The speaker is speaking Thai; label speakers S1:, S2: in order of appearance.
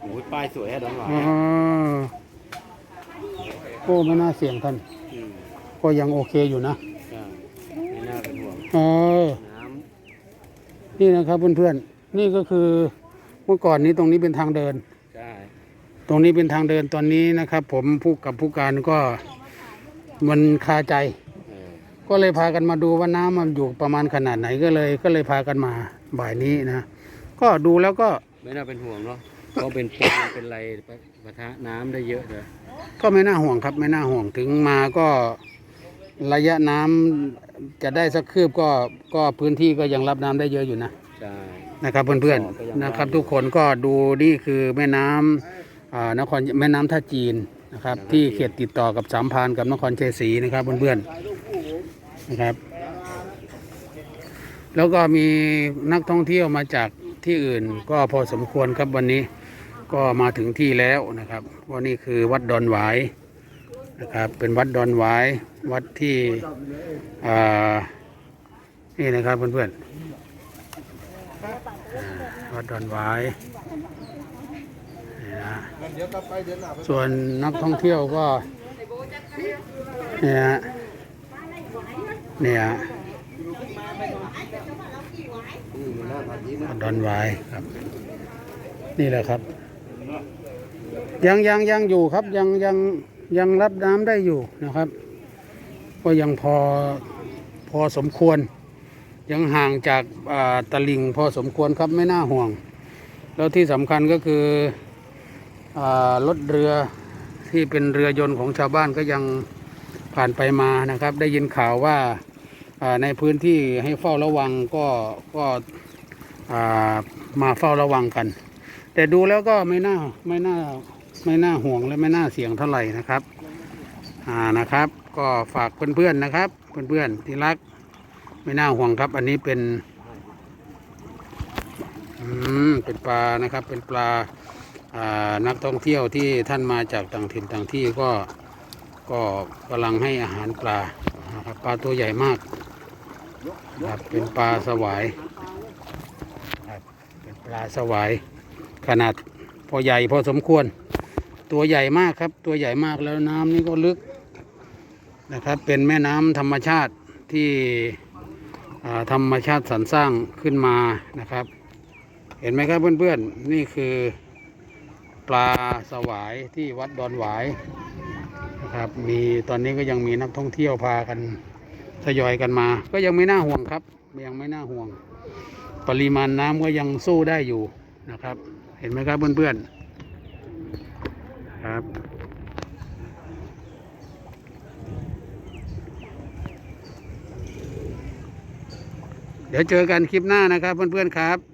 S1: โอ้ยป้ายสวยอะดอนหวาย
S2: อ๋อโอ้ไม่น่าเสี่ยงท่าน
S1: อืม
S2: ก็ยังโอเคอยู่นะ
S1: ใช่ไม่น่าเป็นห่วง
S2: เออ
S1: น้
S2: นี่นะครับเพื่อนๆ นี่ก็คือเมื่อก่อนนี้ตรงนี้เป็นทางเดินำ
S1: ใช่
S2: ตรงนี้เป็นทางเดินตอนนี้นะครับ ผมผู้กับผู้การก็มันคาใจ
S1: เออ
S2: ก็เลยพากันมาดูว่าน้ำมันอยู่ประมาณขนาดไหนก็เลย ก็เลยพากันมาบ่ายนี้นะ ก็ดูแล้วก็
S1: ไม่น่าเป็นห่วงเนาะ ก็เป็นปูนเป็นอะไรปะทะน้ำได้เยอะเลย
S2: ก็ไม่น่าห่วงครับ ไม่น่าห่วงถึงมาก็ระยะน้ำจะได้สักคืบก็ก็พื้นที่ก็ยังรับน้ำได้เยอะอยู่นะ
S1: ใช่
S2: นะครับเพื่อน
S1: ก็ยัง
S2: ๆนะครับ
S1: ได้อยู่
S2: ทุกคนก็ดูนี่คือแม่น้ำอ่านครแม่น้ำท่าจีนนะครับ ที่เขตติดต่อกับสามพรานกับนครชัยศรีนะครับเพื่อนๆนะครับ แล้วก็มีนักท่องเที่ยวมาจากที่อื่นก็พอสมควรครับวันนี้ ก็มาถึงที่แล้วนะครับว่านี่คือวัดดอนหวายนะครับ เป็นวัดดอนหวายวัดที่นี่นะครับเพื่อนๆวัดดอนหวายนะส่วนนักท่องเที่ยวก็เนี่ยฮะเนี่ยฮะดอนหวายครับ นี่แหละครับ ยังยังยังอยู่ครับยังยังยังรับน้ำได้อยู่นะครับ ก็ยังพอพอสมควร ยังห่างจากอ่าตลิ่งพอสมควรครับไม่น่าห่วง แล้วที่สำคัญก็คืออรถเรือที่เป็นเรือยนต์ของชาวบ้านก็ยังผ่านไปมานะครับ ได้ยินข่าวว่าาในพื้นที่ให้เฝ้าระวังก็ก็มาเฝ้าระวังกัน แต่ดูแล้วก็ไม่น่าไม่น่าไม่น่าห่วงและไม่น่าเสี่ยงเท่าไหร่นะครับ อ่านะครับ ก็ฝากเพื่อนๆนะครับ เพื่อนๆที่รัก ไม่น่าห่วงครับ อันนี้เป็นอืมเป็นปลานะครับ เป็นปลาอ่านักท่องเที่ยวที่ท่านมาจากต่างถิ่นต่างที่ก็ก็กำลังให้อาหารปลานะครับปลาตัวใหญ่มากครับเป็นปลาสวายครับเป็นปลาสวาย ขนาดพอใหญ่พอสมควร ตัวใหญ่มากครับ ตัวใหญ่มากแล้วน้ำนี่ก็ลึกนะครับ เป็นแม่น้ำธรรมชาติที่ธรรมชาติสรรสร้างขึ้นมานะครับ เห็นไหมครับเพื่อนๆ นี่คือปลาสวายที่วัดดอนหวายนะครับ มีตอนนี้ก็ยังมีนักท่องเที่ยวพากันทยอยกันมา ก็ยังไม่น่าห่วงครับ ยังไม่น่าห่วง ปริมาณน้ำก็ยังสู้ได้อยู่นะครับ เห็นไหมครับเพื่อนๆครับเดี๋ยวเจอกันคลิปหน้านะครับเพื่อนๆครับ